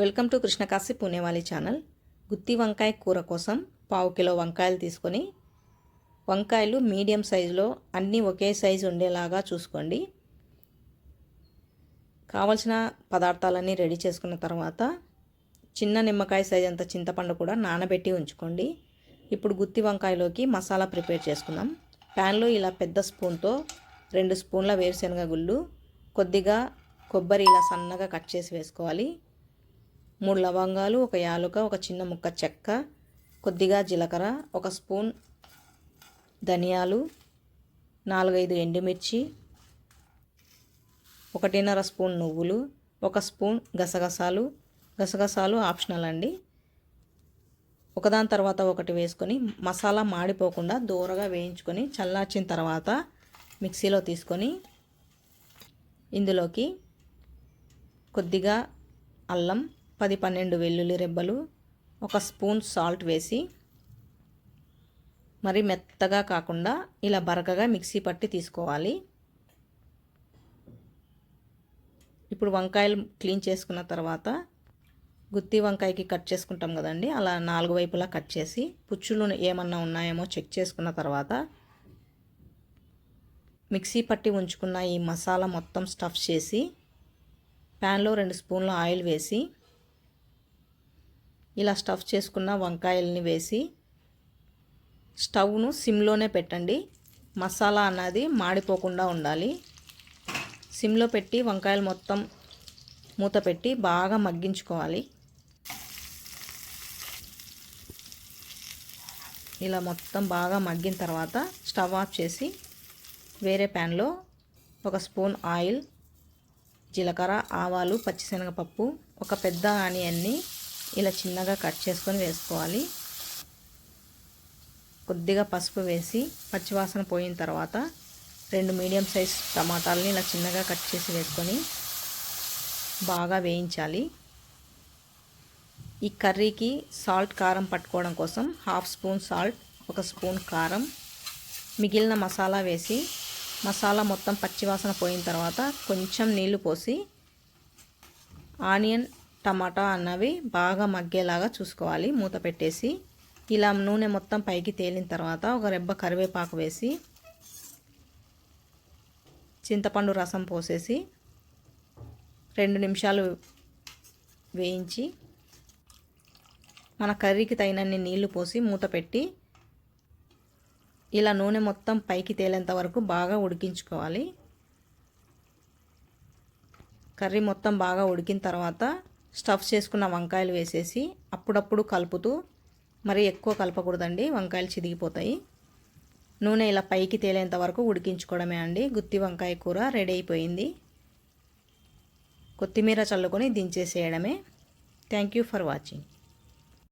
Welcome to Krishnakashi Punyavali channel. గుత్తి వంకాయ కూర కోసం పావు కిలో వంకాయలు తీసుకొని వంకాయలు మీడియం సైజులో అన్నీ ఒకే సైజు ఉండేలాగా చూసుకోండి. కావలసిన పదార్థాలన్నీ రెడీ చేసుకున్న తర్వాత చిన్న నిమ్మకాయ సైజ్ అంత చింతపండు కూడా నానబెట్టి ఉంచుకోండి. ఇప్పుడు గుత్తి వంకాయలోకి మసాలా ప్రిపేర్ చేసుకుందాం. ప్యాన్లో ఇలా పెద్ద స్పూన్తో రెండు స్పూన్ల వేరుశనగ గుళ్ళు కొద్దిగా కొబ్బరి ఇలా సన్నగా కట్ చేసి వేసుకోవాలి. మూడు లవంగాలు ఒక యాలుక ఒక చిన్న ముక్క చెక్క కొద్దిగా జీలకర్ర ఒక స్పూన్ ధనియాలు నాలుగైదు ఎండుమిర్చి ఒకటిన్నర స్పూన్ నువ్వులు ఒక స్పూన్ గసగసాలు. గసగసాలు ఆప్షనల్ అండి. ఒకదాని తర్వాత ఒకటి వేసుకొని మసాలా మాడిపోకుండా దూరగా వేయించుకొని చల్లార్చిన తర్వాత మిక్సీలో తీసుకొని ఇందులోకి కొద్దిగా అల్లం పది పన్నెండు వెల్లుల్లి రెబ్బలు ఒక స్పూన్ సాల్ట్ వేసి మరి మెత్తగా కాకుండా ఇలా బరకగా మిక్సీ పట్టి తీసుకోవాలి. ఇప్పుడు వంకాయలు క్లీన్ చేసుకున్న తర్వాత గుత్తి వంకాయకి కట్ చేసుకుంటాం కదండి అలా నాలుగు వైపులా కట్ చేసి పుచ్చులు ఏమన్నా ఉన్నాయేమో చెక్ చేసుకున్న తర్వాత మిక్సీ పట్టి ఉంచుకున్న ఈ మసాలా మొత్తం స్టఫ్ చేసి ప్యాన్లో రెండు స్పూన్ల ఆయిల్ వేసి ఇలా స్టఫ్ చేసుకున్న వంకాయల్ని వేసి స్టవ్ను సిమ్లోనే పెట్టండి. మసాలా అన్నది మాడిపోకుండా ఉండాలి. సిమ్లో పెట్టి వంకాయలు మొత్తం మూత పెట్టి బాగా మగ్గించుకోవాలి. ఇలా మొత్తం బాగా మగ్గిన తర్వాత స్టవ్ ఆఫ్ చేసి వేరే ప్యాన్లో ఒక స్పూన్ ఆయిల్ జీలకర్ర ఆవాలు పచ్చిశనగపప్పు ఒక పెద్ద ఆనియన్ని ఇలా చిన్నగా కట్ చేసుకొని వేసుకోవాలి. కొద్దిగా పసుపు వేసి పచ్చివాసన పోయిన తర్వాత రెండు మీడియం సైజ్ టమాటాలని ఇలా చిన్నగా కట్ చేసి వేసుకొని బాగా వేయించాలి. ఈ కర్రీకి సాల్ట్ కారం పట్టుకోవడం కోసం హాఫ్ స్పూన్ సాల్ట్ ఒక స్పూన్ కారం మిగిలిన మసాలా వేసి మసాలా మొత్తం పచ్చివాసన పోయిన తర్వాత కొంచెం నీళ్ళు పోసి ఆనియన్ టమాటా అన్నవి బాగా మగ్గేలాగా చూసుకోవాలి. మూత పెట్టేసి ఇలా నూనె మొత్తం పైకి తేలిన తర్వాత ఒక రెబ్బ కరివేపాకు వేసి చింతపండు రసం పోసేసి రెండు నిమిషాలు వేయించి మన కర్రీకి తగినన్ని నీళ్ళు పోసి మూత పెట్టి ఇలా నూనె మొత్తం పైకి తేలేంత వరకు బాగా ఉడికించుకోవాలి. కర్రీ మొత్తం బాగా ఉడికిన తర్వాత స్టఫ్ చేసుకున్న వంకాయలు వేసేసి అప్పుడప్పుడు కలుపుతూ మరి ఎక్కువ కలపకూడదండి. వంకాయలు చిదిగిపోతాయి. నూనె ఇలా పైకి తేలేంత వరకు ఉడికించుకోవడమే అండి. గుత్తి వంకాయ కూర రెడీ అయిపోయింది. కొత్తిమీర చల్లుకొని దించేసేయడమే. Thank you for watching.